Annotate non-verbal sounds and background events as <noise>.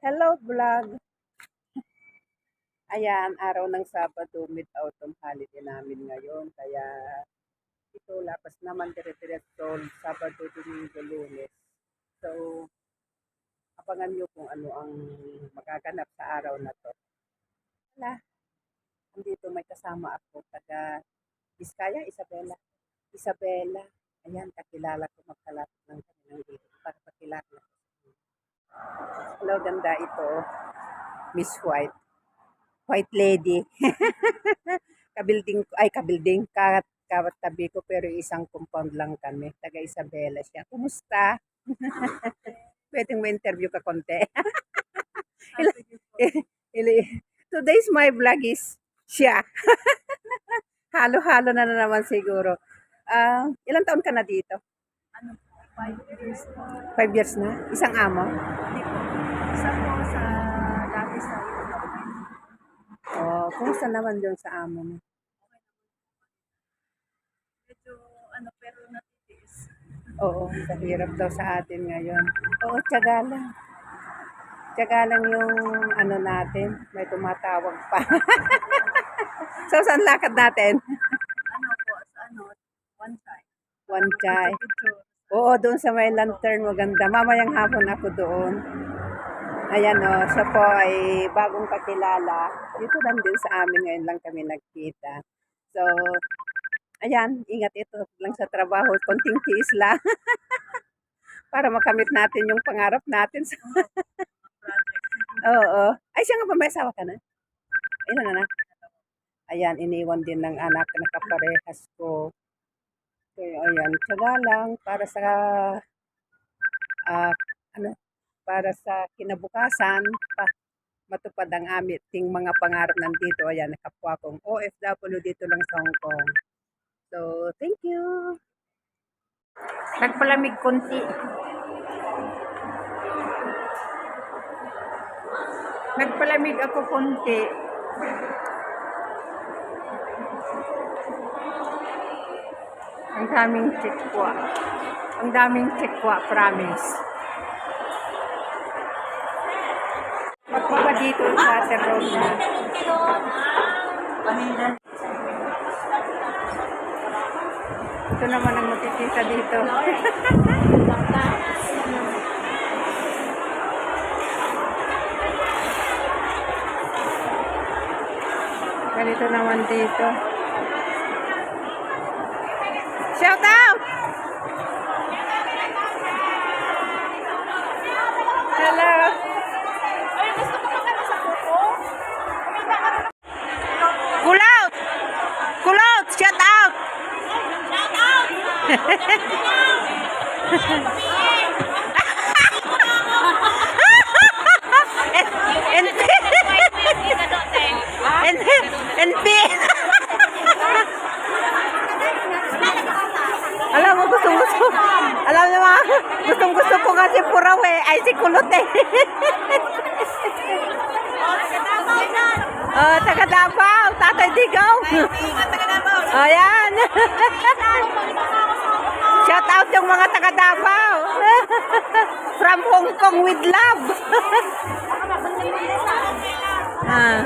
Hello, vlog. Ayan, araw ng Sabado, mid-autumn holiday namin ngayon. Kaya ito, lapas naman dire-diretso, Sabado, Domingo, Lunes. So, abangan nyo kung ano ang magaganap sa araw na to. Wala. Andito may kasama ako, taga Biskaya, Isabela. Isabela. Ayan, kakilala ko magkalapit ng kanilang dito para pakilala ko. Hello, ganda ito. Miss White. White lady. <laughs> kabilding, ay kabilding, kat, kawat tabi ko, pero isang compound lang kami. Taga Isabela siya. Kumusta? <laughs> Pwedeng ma-interview ka konti. <laughs> Ili- Today's my vlog is siya. Halo-halo na, na naman siguro. Ah, ilang taon ka na dito? ano five years po. Five years na? Isang amo? Hindi po. Isa po sa dati sa Europe. Oh, kumusta naman doon sa amo mo? Medyo ano, pero natitiis. Oo, sa hirap daw sa atin ngayon. Oo, tiyaga lang. Tiyaga lang yung ano natin, may tumatawag pa. <laughs> so, saan lakad natin? Ano po, sa ano, one time. One chai. Oo, doon sa may lantern maganda. Mamayang hapon ako doon. Ayan o, siya po ay bagong kakilala. Dito lang din sa amin ngayon lang kami nagkita. So, ayan, ingat ito lang sa trabaho. Konting tiis lang. <laughs> Para makamit natin yung pangarap natin. Project. <laughs> Oo. Ay, siya nga ba may asawa ka na? Ilan na na? Ayan, iniwan din ng anak na kaparehas ko. So, ayan, tsaga lang para sa ah, ano, para sa kinabukasan pa matupad ang aming mga pangarap nandito. Ayan, nakapwa kong OFW dito lang sa Hong Kong. So, thank you. Nagpalamig konti. Nagpalamig ako konti. Ang daming chikwa. Ang daming chikwa, promise. Pagpapa dito sa Water Road na. Ito naman ang makikita dito. <laughs> Ganito naman dito. Shout out! Hello! Cool out! Cool out! Shout out! And <laughs> and and Alam mo, gusto gusto. Alam mo mga, <laughs> gustong gusto ko kasi puraw eh. Ay, si kulot eh. <laughs> oh, taga Davao. Tatay Digaw. Ayan. <laughs> Shout out yung mga taga Davao. From Hong Kong with love. ah.